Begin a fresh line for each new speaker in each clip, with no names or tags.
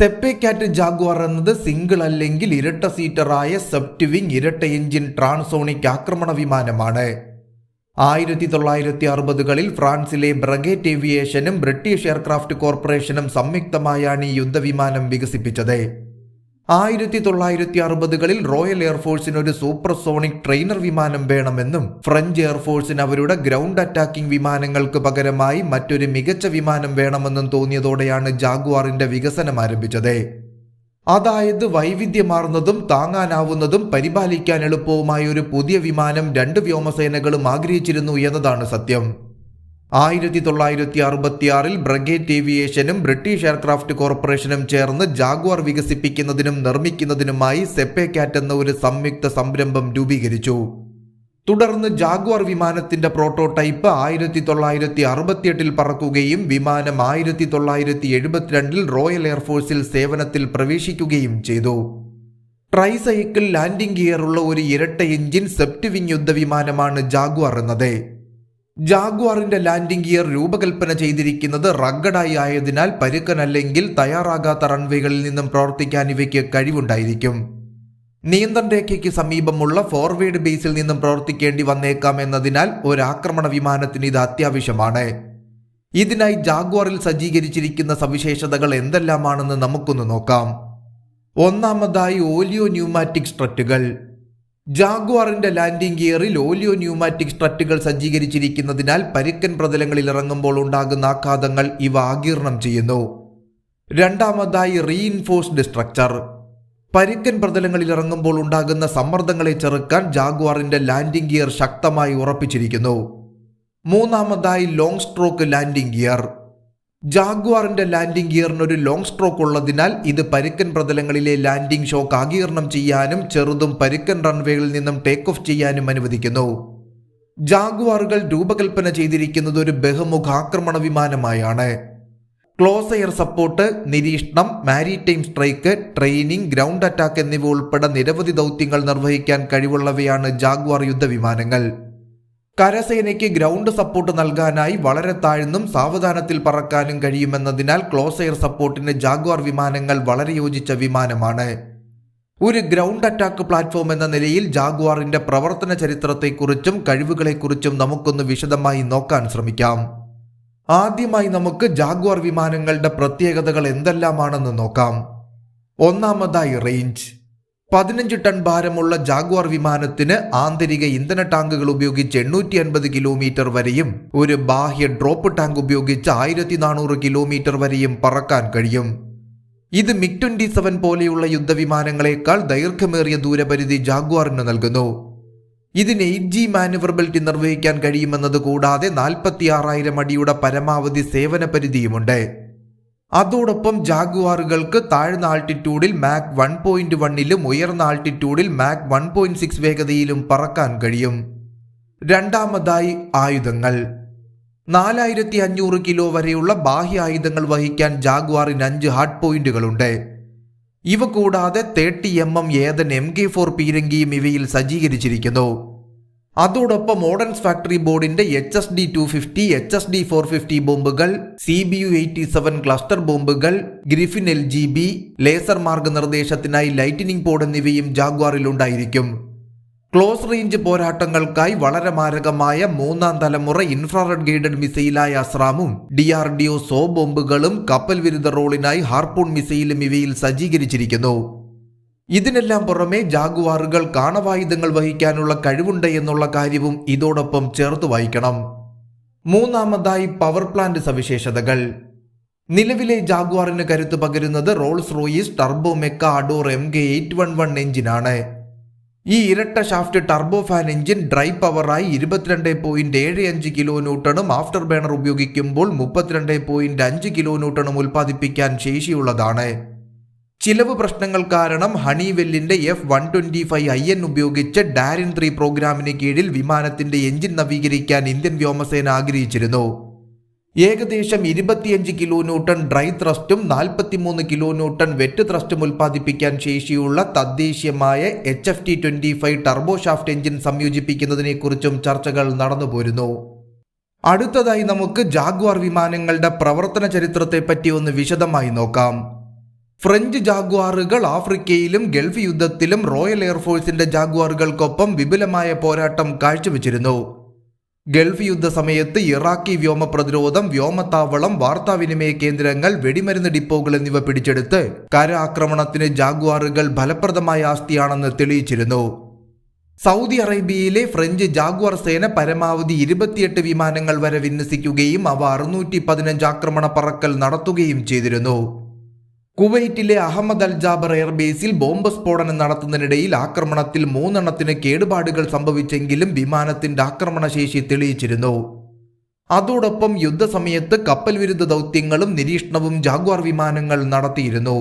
സെപ്പേക്കാറ്റ് Jaguar എന്നത് single അല്ലെങ്കിൽ ഇരട്ട സീറ്ററായ സെപ്റ്റിവിംഗ് ഇരട്ട എഞ്ചിൻ ട്രാൻസോണിക് ആക്രമണ വിമാനമാണ്. ആയിരത്തി തൊള്ളായിരത്തി അറുപതുകളിൽ ഫ്രാൻസിലെ ബ്രഗേറ്റ് ഏവിയേഷനും ബ്രിട്ടീഷ് എയർക്രാഫ്റ്റ് കോർപ്പറേഷനും സംയുക്തമായാണ് ഈ യുദ്ധവിമാനം വികസിപ്പിച്ചത്. ആയിരത്തി തൊള്ളായിരത്തി അറുപതുകളിൽ റോയൽ എയർഫോഴ്സിന് ഒരു സൂപ്പർസോണിക് ട്രെയിനർ വിമാനം വേണമെന്നും ഫ്രഞ്ച് എയർഫോഴ്സിന് അവരുടെ ഗ്രൗണ്ട് അറ്റാക്കിംഗ് വിമാനങ്ങൾക്ക് പകരമായി മറ്റൊരു മികച്ച വിമാനം വേണമെന്നും തോന്നിയതോടെയാണ് ജാഗ്വാറിന്റെ വികസനം ആരംഭിച്ചത്. അതായത് വൈവിധ്യമാർന്നതും താങ്ങാനാവുന്നതും പരിപാലിക്കാൻ എളുപ്പവുമായ ഒരു പുതിയ വിമാനം രണ്ട് വ്യോമസേനകളും ആഗ്രഹിച്ചിരുന്നു എന്നതാണ് സത്യം. ആയിരത്തി തൊള്ളായിരത്തി അറുപത്തിയാറിൽ ബ്രഗേറ്റ് ഏവിയേഷനും ബ്രിട്ടീഷ് എയർക്രാഫ്റ്റ് കോർപ്പറേഷനും ചേർന്ന് ജാഗ്വാർ വികസിപ്പിക്കുന്നതിനും നിർമ്മിക്കുന്നതിനുമായി സെപ്പേക്കാറ്റ് എന്ന ഒരു സംയുക്ത സംരംഭം രൂപീകരിച്ചു. തുടർന്ന് ജാഗ്വാർ വിമാനത്തിന്റെ പ്രോട്ടോടൈപ്പ് ആയിരത്തി തൊള്ളായിരത്തി അറുപത്തിയെട്ടിൽ പറക്കുകയും വിമാനം ആയിരത്തി തൊള്ളായിരത്തി എഴുപത്തിരണ്ടിൽ റോയൽ എയർഫോഴ്സിൽ സേവനത്തിൽ പ്രവേശിക്കുകയും ചെയ്തു. ട്രൈസൈക്കിൾ ലാൻഡിംഗ് ഗിയറുള്ള ഒരു ഇരട്ട എഞ്ചിൻ സെപ്റ്റ് വിംഗ് യുദ്ധവിമാനമാണ് ജാഗ്വാർ എന്നത്. ജാഗ്വാറിന്റെ ലാൻഡിംഗ് ഗിയർ രൂപകൽപ്പന ചെയ്തിരിക്കുന്നത് റഗ്ഗഡായി ആയതിനാൽ പരുക്കനല്ലെങ്കിൽ തയ്യാറാകാത്ത റൺവേകളിൽ നിന്നും പ്രവർത്തിക്കാൻ ഇവയ്ക്ക് കഴിവുണ്ടായിരിക്കും. നിയന്ത്രണ രേഖയ്ക്ക് സമീപമുള്ള ഫോർവേഡ് ബേസിൽ നിന്നും പ്രവർത്തിക്കേണ്ടി വന്നേക്കാം എന്നതിനാൽ ഒരു ആക്രമണ വിമാനത്തിന് ഇത് അത്യാവശ്യമാണ്. ഇതിനായി ജാഗ്വാറിൽ സജ്ജീകരിച്ചിരിക്കുന്ന സവിശേഷതകൾ എന്തെല്ലാമാണെന്ന് നമുക്കൊന്ന് നോക്കാം. ഒന്നാമതായി ഓലിയോ ന്യൂമാറ്റിക് സ്ട്രറ്റുകൾ. ജാഗ്വാറിന്റെ ലാൻഡിംഗ് ഗിയറിൽ ഓലിയോ ന്യൂമാറ്റിക് സ്ട്രറ്റുകൾ സജ്ജീകരിച്ചിരിക്കുന്നതിനാൽ പരുക്കൻ പ്രതലങ്ങളിൽ ഇറങ്ങുമ്പോൾ ഉണ്ടാകുന്ന ആഘാതങ്ങൾ ഇവ ആകീർണം ചെയ്യുന്നു. രണ്ടാമതായി റീഇൻഫോഴ്സ്ഡ് സ്ട്രക്ചർ പരുക്കൻ പ്രതലങ്ങളിൽ ഇറങ്ങുമ്പോൾ ഉണ്ടാകുന്ന സമ്മർദ്ദങ്ങളെ ചെറുക്കാൻ ജാഗ്വാറിന്റെ ലാൻഡിംഗ് ഗിയർ ശക്തമായി ഉറപ്പിച്ചിരിക്കുന്നു. മൂന്നാമതായി ലോങ് സ്ട്രോക്ക് ലാൻഡിംഗ് ഗിയർ ജാഗ്വാറിന്റെ ലാൻഡിംഗ് ഗിയറിന് ഒരു ലോങ് സ്ട്രോക്ക് ഉള്ളതിനാൽ ഇത് പരുക്കൻ പ്രതലങ്ങളിലെ ലാൻഡിംഗ് ഷോക്ക് ആകീർണം ചെയ്യാനും ചെറുതും പരുക്കൻ റൺവേയിൽ നിന്നും ടേക്ക് ഓഫ് ചെയ്യാനും അനുവദിക്കുന്നു. ജാഗ്വാറുകൾ രൂപകൽപ്പന ചെയ്തിരിക്കുന്നത് ഒരു ബഹുമുഖ ആക്രമണ വിമാനമായാണ്. ക്ലോസ് എയർ സപ്പോർട്ട് നിരീക്ഷണം maritime strike training ground attack എന്നിവ ഉൾപ്പെടെ നിരവധി ദൗത്യങ്ങൾ നിർവഹിക്കാൻ കഴിവുള്ളവയാണ് ജാഗ്വാർ യുദ്ധവിമാനങ്ങൾ. കരസേനയ്ക്ക് ഗ്രൗണ്ട് സപ്പോർട്ട് നൽകാനായി വളരെ താഴ്ന്നും സാവധാനത്തിൽ പറക്കാനും കഴിയുമെന്നതിനാൽ ക്ലോസ് എയർ സപ്പോർട്ടിന് ജാഗ്വാർ വിമാനങ്ങൾ വളരെ യോജിച്ച വിമാനമാണ്. ഒരു ഗ്രൗണ്ട് അറ്റാക്ക് പ്ലാറ്റ്ഫോം എന്ന നിലയിൽ ജാഗ്വാറിന്റെ പ്രവർത്തന ചരിത്രത്തെക്കുറിച്ചും കഴിവുകളെക്കുറിച്ചും നമുക്കൊന്ന് വിശദമായി നോക്കാൻ ശ്രമിക്കാം. ആദ്യമായി നമുക്ക് ജാഗ്വാർ വിമാനങ്ങളുടെ പ്രത്യേകതകൾ എന്തെല്ലാമാണെന്ന് നോക്കാം. ഒന്നാമതായി റേഞ്ച്. പതിനഞ്ച് ടൺ ഭാരമുള്ള ജാഗ്വാർ വിമാനത്തിന് ആന്തരിക ഇന്ധന ടാങ്കുകൾ ഉപയോഗിച്ച് എണ്ണൂറ്റി അൻപത് കിലോമീറ്റർ വരെയും ഒരു ബാഹ്യ ഡ്രോപ്പ് ടാങ്ക് ഉപയോഗിച്ച് ആയിരത്തി നാനൂറ് കിലോമീറ്റർ വരെയും പറക്കാൻ കഴിയും. ഇത് മിഗ് ട്വന്റി സെവൻ പോലെയുള്ള യുദ്ധവിമാനങ്ങളെക്കാൾ ദൈർഘ്യമേറിയ ദൂരപരിധി ജാഗ്വാറിന് നൽകുന്നു. ഇതിന് എയ്റ്റ് ജി മാനുവറബിലിറ്റി നിർവഹിക്കാൻ കഴിയുമെന്നത് കൂടാതെ നാൽപ്പത്തി ആറായിരം അടിയുടെ പരമാവധി സേവന പരിധിയുമുണ്ട്. അതോടൊപ്പം ജാഗുവാറുകൾക്ക് താഴ്ന്ന ആൾട്ടിറ്റ്യൂഡിൽ മാക് വൺ പോയിന്റ് വണ്ണിലും ഉയർന്ന ആൾട്ടിറ്റ്യൂഡിൽ മാക് വൺ പോയിന്റ് സിക്സ് വേഗതയിലും പറക്കാൻ കഴിയും. രണ്ടാമതായി ആയുധങ്ങൾ. നാലായിരത്തി അഞ്ഞൂറ് കിലോ വരെയുള്ള ബാഹ്യ ആയുധങ്ങൾ വഹിക്കാൻ ജാഗ്വാറിന് അഞ്ച് ഹാർഡ് പോയിന്റുകളുണ്ട് ഇവ കൂടാതെ thirty M M Aden M K four പീരങ്കിയും ഇവയിൽ സജ്ജീകരിച്ചിരിക്കുന്നു. അതോടൊപ്പം മോഡേൺസ് ഫാക്ടറി ബോർഡിന്റെ H S D two fifty H S D four fifty ബോംബുകൾ C B U eighty seven cluster ബോംബുകൾ Griffin L G B laser മാർഗനിർദ്ദേശത്തിനായി lightning pod എന്നിവയും ജാഗ്വാറിൽ ഉണ്ടായിരിക്കും ക്ലോസ് റേഞ്ച് പോരാട്ടങ്ങൾക്കായി വളരെ മാരകമായ മൂന്നാം തലമുറ ഇൻഫ്രാറെഡ് ഗൈഡഡ് മിസൈലായ അസ്രാമും ഡി ആർ ഡി ഒ സോ ബോംബുകളും കപ്പൽ വിരുദ്ധ റോളിനായി ഹാർപൂൺ മിസൈലും ഇവയിൽ സജ്ജീകരിച്ചിരിക്കുന്നു. ഇതിനെല്ലാം പുറമെ ജാഗുവാറുകൾ കാണവായുധങ്ങൾ വഹിക്കാനുള്ള കഴിവുണ്ട് എന്നുള്ള കാര്യവും ഇതോടൊപ്പം ചേർത്ത് വായിക്കണം. മൂന്നാമതായി പവർ പ്ലാന്റ് സവിശേഷതകൾ. നിലവിലെ ജാഗ്വാറിന് കരുത്ത് പകരുന്നത് Rolls Royce Turbomeca Adour M K eight one one എഞ്ചിനാണ്. ഈ ഇരട്ട shaft turbo fan engine dry പവറായി ഇരുപത്തിരണ്ട് പോയിന്റ് ഏഴ് അഞ്ച് കിലോ ന്യൂട്ടണും ആഫ്റ്റർ ബേണർ ഉപയോഗിക്കുമ്പോൾ മുപ്പത്തിരണ്ട് പോയിന്റ് അഞ്ച് കിലോ ന്യൂട്ടണും ഉൽപ്പാദിപ്പിക്കാൻ ശേഷിയുള്ളതാണ്. ചിലവ് പ്രശ്നങ്ങൾ കാരണം ഹണിവെല്ലിന്റെ F one twenty five I N ഉപയോഗിച്ച് ഡാരിൻ ത്രീ പ്രോഗ്രാമിന് കീഴിൽ വിമാനത്തിന്റെ എഞ്ചിൻ നവീകരിക്കാൻ ഇന്ത്യൻ വ്യോമസേന ആഗ്രഹിച്ചിരുന്നു. ഏകദേശം ഇരുപത്തിയഞ്ച് കിലോ ന്യൂട്ടൺ ഡ്രൈ ത്രസ്റ്റും നാൽപ്പത്തിമൂന്ന് കിലോ ന്യൂട്ടൺ വെറ്റ് ത്രസ്റ്റും ഉൽപ്പാദിപ്പിക്കാൻ ശേഷിയുള്ള തദ്ദേശീയമായ H F T twenty five turboshaft engine സംയോജിപ്പിക്കുന്നതിനെക്കുറിച്ചും ചർച്ചകൾ നടന്നുപോരുന്നു. അടുത്തതായി നമുക്ക് ജാഗ്വാർ വിമാനങ്ങളുടെ പ്രവർത്തന ചരിത്രത്തെപ്പറ്റി ഒന്ന് വിശദമായി നോക്കാം. ഫ്രഞ്ച് ജാഗ്വാറുകൾ ആഫ്രിക്കയിലും ഗൾഫ് യുദ്ധത്തിലും റോയൽ എയർഫോഴ്സിന്റെ ജാഗ്വാറുകൾക്കൊപ്പം വിപുലമായ പോരാട്ടം കാഴ്ചവെച്ചിരുന്നു. ഗൾഫ് യുദ്ധ സമയത്ത് ഇറാഖി വ്യോമ പ്രതിരോധം വ്യോമത്താവളം വാർത്താവിനിമയ കേന്ദ്രങ്ങൾ വെടിമരുന്ന് ഡിപ്പോകൾ എന്നിവ പിടിച്ചെടുത്ത് കര ആക്രമണത്തിന് ജാഗ്വാറുകൾ ഫലപ്രദമായ ആസ്തിയാണെന്ന് തെളിയിച്ചിരുന്നു. സൗദി അറേബ്യയിലെ ഫ്രഞ്ച് ജാഗ്വാർ സേന പരമാവധി ഇരുപത്തിയെട്ട് വിമാനങ്ങൾ വരെ വിന്യസിക്കുകയും അവ അറുന്നൂറ്റി പതിനഞ്ച് ആക്രമണ പറക്കൽ നടത്തുകയും ചെയ്തിരുന്നു. കുവൈറ്റിലെ അഹമ്മദ് അൽ ജാബർ എയർബേസിൽ ബോംബ് സ്ഫോടനം നടത്തുന്നതിനിടയിൽ ആക്രമണത്തിൽ മൂന്നെണ്ണത്തിന് കേടുപാടുകൾ സംഭവിച്ചെങ്കിലും വിമാനത്തിന്റെ ആക്രമണശേഷി തെളിയിച്ചിരുന്നു. അതോടൊപ്പം യുദ്ധസമയത്ത് കപ്പൽ വിരുദ്ധ ദൗത്യങ്ങളും നിരീക്ഷണവും ജാഗ്വാർ വിമാനങ്ങൾ നടത്തിയിരുന്നു.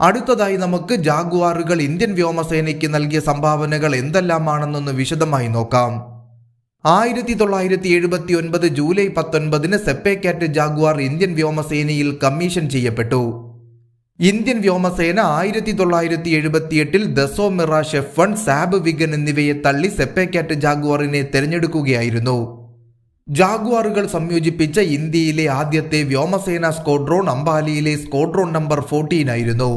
അടുത്തതായി നമുക്ക് ജാഗ്വാറുകൾ ഇന്ത്യൻ വ്യോമസേനയ്ക്ക് നൽകിയ സംഭാവനകൾ എന്തെല്ലാമാണെന്നൊന്ന് വിശദമായി നോക്കാം. ആയിരത്തി തൊള്ളായിരത്തി എഴുപത്തി ഒൻപത് ജൂലൈ പത്തൊൻപതിന് സെപ്പേക്കാറ്റ് ജാഗ്വാർ ഇന്ത്യൻ വ്യോമസേനയിൽ കമ്മീഷൻ ചെയ്യപ്പെട്ടു. ഇന്ത്യൻ വ്യോമസേന ആയിരത്തി തൊള്ളായിരത്തി എഴുപത്തിയെട്ടിൽ Dassault Mirage F one Saab Viggen എന്നിവയെ തള്ളി സെപ്പേക്കാറ്റ് ജാഗ്വാറിനെ തെരഞ്ഞെടുക്കുകയായിരുന്നു. ജാഗ്വാറുകൾ സംയോജിപ്പിച്ച ഇന്ത്യയിലെ ആദ്യത്തെ വ്യോമസേന സ്ക്വാഡ്രോൺ അംബാലിയിലെ സ്ക്വാഡ്രോൺ നമ്പർ ഫോർട്ടീൻ ആയിരുന്നു.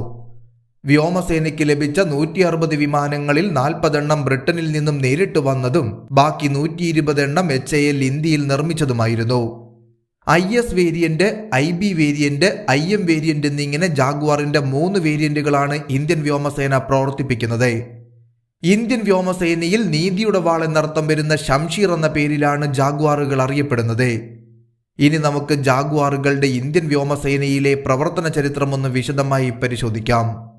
വ്യോമസേനയ്ക്ക് ലഭിച്ച നൂറ്റി അറുപത് വിമാനങ്ങളിൽ നാൽപ്പതെണ്ണം ബ്രിട്ടനിൽ നിന്നും നേരിട്ട് വന്നതും ബാക്കി നൂറ്റി ഇരുപത് എണ്ണം എച്ച് എൽ ഇന്ത്യയിൽ നിർമ്മിച്ചതുമായിരുന്നു. I S variant I B variant I M variant എന്നിങ്ങനെ ജാഗ്വാറിന്റെ മൂന്ന് വേരിയന്റുകളാണ് ഇന്ത്യൻ വ്യോമസേന പ്രവർത്തിപ്പിക്കുന്നത്. ഇന്ത്യൻ വ്യോമസേനയിൽ നീതിയുടെ വാൾ എന്നർത്ഥം വരുന്ന ഷംഷീർ എന്ന പേരിലാണ് ജാഗ്വാറുകൾ അറിയപ്പെടുന്നത്. ഇനി നമുക്ക് ജാഗ്വാറുകളുടെ ഇന്ത്യൻ വ്യോമസേനയിലെ പ്രവർത്തന ചരിത്രമൊന്ന് വിശദമായി പരിശോധിക്കാം.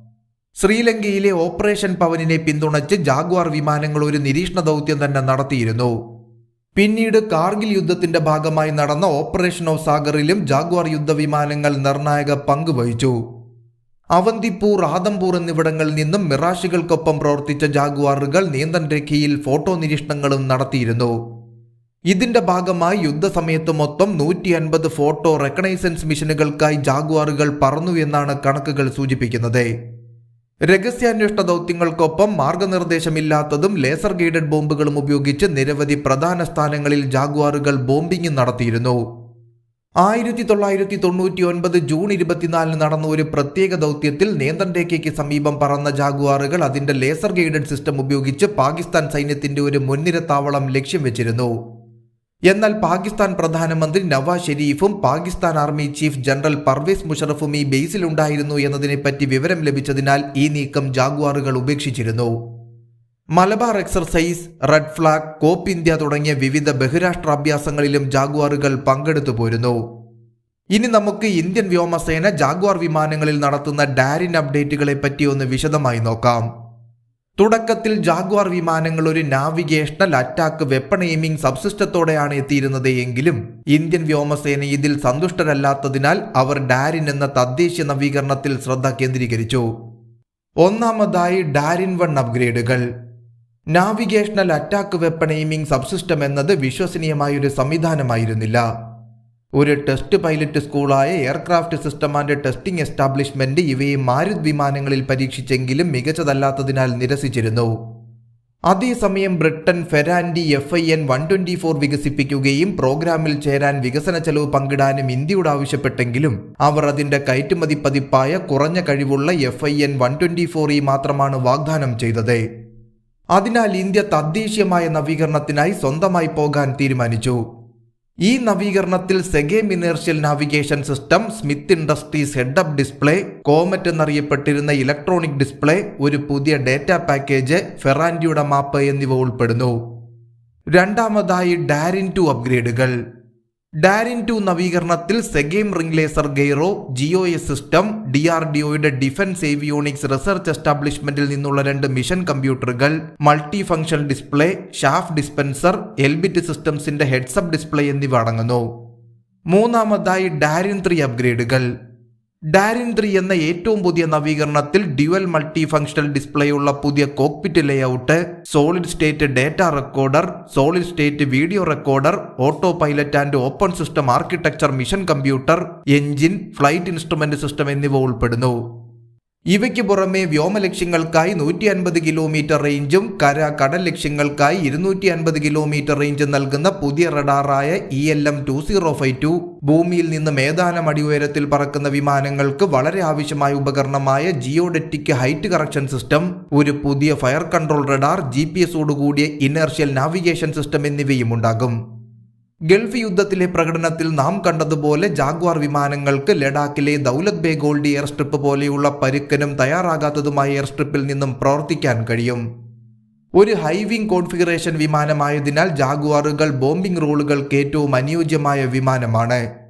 ശ്രീലങ്കയിലെ ഓപ്പറേഷൻ പവനിനെ പിന്തുണച്ച് ജാഗ്വാർ വിമാനങ്ങൾ ഒരു നിരീക്ഷണ ദൗത്യം തന്നെ നടത്തിയിരുന്നു. പിന്നീട് കാർഗിൽ യുദ്ധത്തിന്റെ ഭാഗമായി നടന്ന ഓപ്പറേഷൻ ഓഫ് സാഗറിലും ജാഗ്വാർ യുദ്ധവിമാനങ്ങൾ നിർണായക പങ്ക് വഹിച്ചു. അവന്തിപ്പൂർ ആദംപൂർ എന്നിവിടങ്ങളിൽ നിന്നും മിറാഷികൾക്കൊപ്പം പ്രവർത്തിച്ച ജാഗ്വാറുകൾ നിയന്ത്രണ രേഖയിൽ ഫോട്ടോ നിരീക്ഷണങ്ങളും നടത്തിയിരുന്നു. ഇതിന്റെ ഭാഗമായി യുദ്ധസമയത്ത് മൊത്തം നൂറ്റി അൻപത് ഫോട്ടോ റെക്കണൈസൻസ് മിഷനുകൾക്കായി ജാഗ്വാറുകൾ പറന്നു എന്നാണ് കണക്കുകൾ സൂചിപ്പിക്കുന്നത്. രഹസ്യാന്വേഷണ ദൗത്യങ്ങൾക്കൊപ്പം മാർഗനിർദ്ദേശമില്ലാത്തതും ലേസർ ഗൈഡഡ് ബോംബുകളും ഉപയോഗിച്ച് നിരവധി പ്രധാന സ്ഥാനങ്ങളിൽ ജാഗ്വാറുകൾ ബോംബിംഗ് നടത്തിയിരുന്നു. ആയിരത്തി തൊള്ളായിരത്തി തൊണ്ണൂറ്റി ഒൻപത് ജൂൺ ഇരുപത്തിനാലിന് നടന്ന ഒരു പ്രത്യേക ദൗത്യത്തിൽ നിയന്ത്രണ രേഖയ്ക്ക് സമീപം പറന്ന ജാഗ്വാറുകൾ അതിന്റെ ലേസർ ഗൈഡഡ് സിസ്റ്റം ഉപയോഗിച്ച് പാകിസ്ഥാൻ സൈന്യത്തിന്റെ ഒരു മുൻനിര താവളം ലക്ഷ്യം വെച്ചിരുന്നു. എന്നാൽ പാകിസ്ഥാൻ പ്രധാനമന്ത്രി Nawaz ഷെരീഫും Pakistan army chief general Pervez മുഷറഫും ഈ ബേസിലുണ്ടായിരുന്നു എന്നതിനെപ്പറ്റി വിവരം ലഭിച്ചതിനാൽ ഈ നീക്കം ജാഗ്വാറുകൾ ഉപേക്ഷിച്ചിരുന്നു. Malabar exercise red flag Cope India തുടങ്ങിയ വിവിധ ബഹിരാഷ്ട്ര അഭ്യാസങ്ങളിലും ജാഗ്വാറുകൾ പങ്കെടുത്തു പോരുന്നു. ഇനി നമുക്ക് ഇന്ത്യൻ വ്യോമസേന ജാഗ്വാർ വിമാനങ്ങളിൽ നടത്തുന്ന ഡാരിൻ അപ്ഡേറ്റുകളെ പറ്റി ഒന്ന് വിശദമായി നോക്കാം. തുടക്കത്തിൽ ജാഗ്വാർ വിമാനങ്ങൾ ഒരു നാവിഗേഷണൽ അറ്റാക്ക് വെപ്പൺ എയിമിംഗ് സബ്സിസ്റ്റത്തോടെയാണ് എത്തിയിരുന്നത് എങ്കിലും ഇന്ത്യൻ വ്യോമസേന ഇതിൽ സന്തുഷ്ടരല്ലാത്തതിനാൽ അവർ ഡാരിൻ എന്ന തദ്ദേശീയ നവീകരണത്തിൽ ശ്രദ്ധ കേന്ദ്രീകരിച്ചു. ഒന്നാമതായി DARIN one അപ്ഗ്രേഡുകൾ navigational attack weapon aiming subsystem എന്നത് വിശ്വസനീയമായ ഒരു സംവിധാനമായിരുന്നില്ല. ഒരു test pilot സ്കൂളായ aircraft system and testing establishment ഇവയെ മാരുത് വിമാനങ്ങളിൽ പരീക്ഷിച്ചെങ്കിലും മികച്ചതല്ലാത്തതിനാൽ നിരസിച്ചിരുന്നു. അതേസമയം Britain Ferranti F I N one twenty four വികസിപ്പിക്കുകയും പ്രോഗ്രാമിൽ ചേരാൻ വികസന ചെലവ് പങ്കിടാനും ഇന്ത്യയോട് ആവശ്യപ്പെട്ടെങ്കിലും അവർ അതിന്റെ കയറ്റുമതി പതിപ്പായ കുറഞ്ഞ കഴിവുള്ള F I N one twenty four E മാത്രമാണ് വാഗ്ദാനം ചെയ്തത്. അതിനാൽ ഇന്ത്യ തദ്ദേശീയമായ നവീകരണത്തിനായി സ്വന്തമായി പോകാൻ തീരുമാനിച്ചു. ഈ നവീകരണത്തിൽ Sagem inertial navigation system Smith Industries head up display Comet എന്നറിയപ്പെട്ടിരുന്ന ഇലക്ട്രോണിക് ഡിസ്പ്ലേ ഒരു പുതിയ ഡേറ്റ പാക്കേജ് ഫെറാൻഡിയുടെ മാപ്പ് എന്നിവ ഉൾപ്പെടുന്നു. രണ്ടാമതായി ഡാരിൻ ടു അപ്ഗ്രേഡുകൾ. DARIN two നവീകരണത്തിൽ Sagem ring laser gyro G O S system D R D ഒയുടെ ഡിഫൻസ് ഏവിയോണിക്സ് റിസർച്ച് എസ്റ്റാബ്ലിഷ്മെന്റിൽ നിന്നുള്ള രണ്ട് മിഷൻ കമ്പ്യൂട്ടറുകൾ multi function display chaff dispenser Elbit സിസ്റ്റംസിന്റെ heads up display എന്നിവ അടങ്ങുന്നു. മൂന്നാമതായി ഡാരിൻ ത്രീ അപ്ഗ്രേഡുകൾ. ഡാരിൻ ത്രീ എന്ന ഏറ്റവും പുതിയ നവീകരണത്തിൽ ഡ്യുവൽ മൾട്ടി ഫംഗ്ഷണൽ ഡിസ്പ്ലേയുള്ള പുതിയ cockpit layout solid state data recorder solid state video recorder auto pilot and open system architecture mission computer engine flight instrument system എന്നിവ ഉൾപ്പെടുന്നു. ഇവയ്ക്ക് പുറമെ വ്യോമ ലക്ഷ്യങ്ങൾക്കായി നൂറ്റി അൻപത് കിലോമീറ്റർ റേഞ്ചും കര കടൽ ലക്ഷ്യങ്ങൾക്കായി ഇരുന്നൂറ്റി അൻപത് കിലോമീറ്റർ റേഞ്ച് നൽകുന്ന പുതിയ റഡാറായ E L M two zero five two ഭൂമിയിൽ നിന്ന് മേധാനം അടി ഉയരത്തിൽ പറക്കുന്ന വിമാനങ്ങൾക്ക് വളരെ ആവശ്യമായ ഉപകരണമായ ജിയോഡെറ്റിക് ഹൈറ്റ് കറക്ഷൻ സിസ്റ്റം ഒരു പുതിയ fire control radar G P എസോടുകൂടിയ inertial navigation system എന്നിവയും ഉണ്ടാകും. ഗൾഫ് യുദ്ധത്തിലെ പ്രകടനത്തിൽ നാം കണ്ടതുപോലെ ജാഗ്വാർ വിമാനങ്ങൾക്ക് ലഡാക്കിലെ ദൗലത് ബേ ഗോൾഡി എയർ സ്ട്രിപ്പ് പോലെയുള്ള പരുക്കനും തയ്യാറാകാത്തതുമായ എയർ സ്ട്രിപ്പിൽ നിന്നും പ്രവർത്തിക്കാൻ കഴിയും. ഒരു ഹൈവിംഗ് കോൺഫിഗറേഷൻ വിമാനമായതിനാൽ ജാഗ്വാറുകൾ ബോംബിംഗ് റോളുകൾക്ക് ഏറ്റവും അനുയോജ്യമായ വിമാനമാണ്.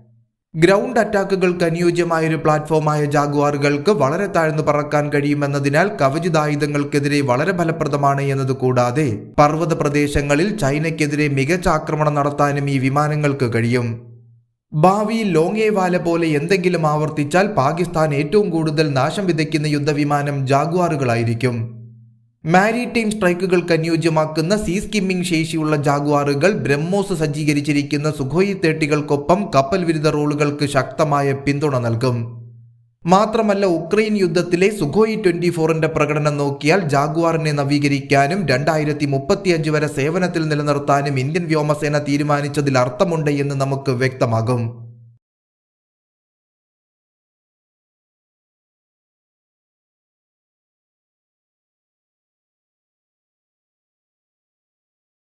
ഗ്രൗണ്ട് അറ്റാക്കുകൾക്ക് അനുയോജ്യമായ ഒരു പ്ലാറ്റ്ഫോമായ ജാഗ്വാറുകൾക്ക് വളരെ താഴ്ന്നു പറക്കാൻ കഴിയുമെന്നതിനാൽ കവചിതായുധങ്ങൾക്കെതിരെ വളരെ ഫലപ്രദമാണ് എന്നത് കൂടാതെ പർവത പ്രദേശങ്ങളിൽ ചൈനയ്ക്കെതിരെ മികച്ച ആക്രമണം നടത്താനും ഈ വിമാനങ്ങൾക്ക് കഴിയും. ഭാവിയിൽ ലോങ്ങേ വാല പോലെ എന്തെങ്കിലും ആവർത്തിച്ചാൽ പാകിസ്ഥാൻ ഏറ്റവും കൂടുതൽ നാശം വിതയ്ക്കുന്ന യുദ്ധവിമാനം ജാഗ്വാറുകളായിരിക്കും. മാരിടൈം സ്ട്രൈക്കുകൾക്ക് അനുയോജ്യമാക്കുന്ന സീ സ്കിമ്മിംഗ് ശേഷിയുള്ള ജാഗ്വാറുകൾ ബ്രഹ്മോസ് സജ്ജീകരിച്ചിരിക്കുന്ന സുഖോയി തേട്ടികൾക്കൊപ്പം കപ്പൽ വിരുദ്ധ റോളുകൾക്ക് ശക്തമായ പിന്തുണ നൽകും. മാത്രമല്ല ഉക്രൈൻ യുദ്ധത്തിലെ സുഖോയി ട്വന്റി ഫോറിന്റെ പ്രകടനം നോക്കിയാൽ ജാഗ്വാറിനെ നവീകരിക്കാനും രണ്ടായിരത്തി മുപ്പത്തിയഞ്ച് വരെ സേവനത്തിൽ നിലനിർത്താനും ഇന്ത്യൻ വ്യോമസേന തീരുമാനിച്ചതിൽ അർത്ഥമുണ്ട് എന്ന് നമുക്ക് വ്യക്തമാകും.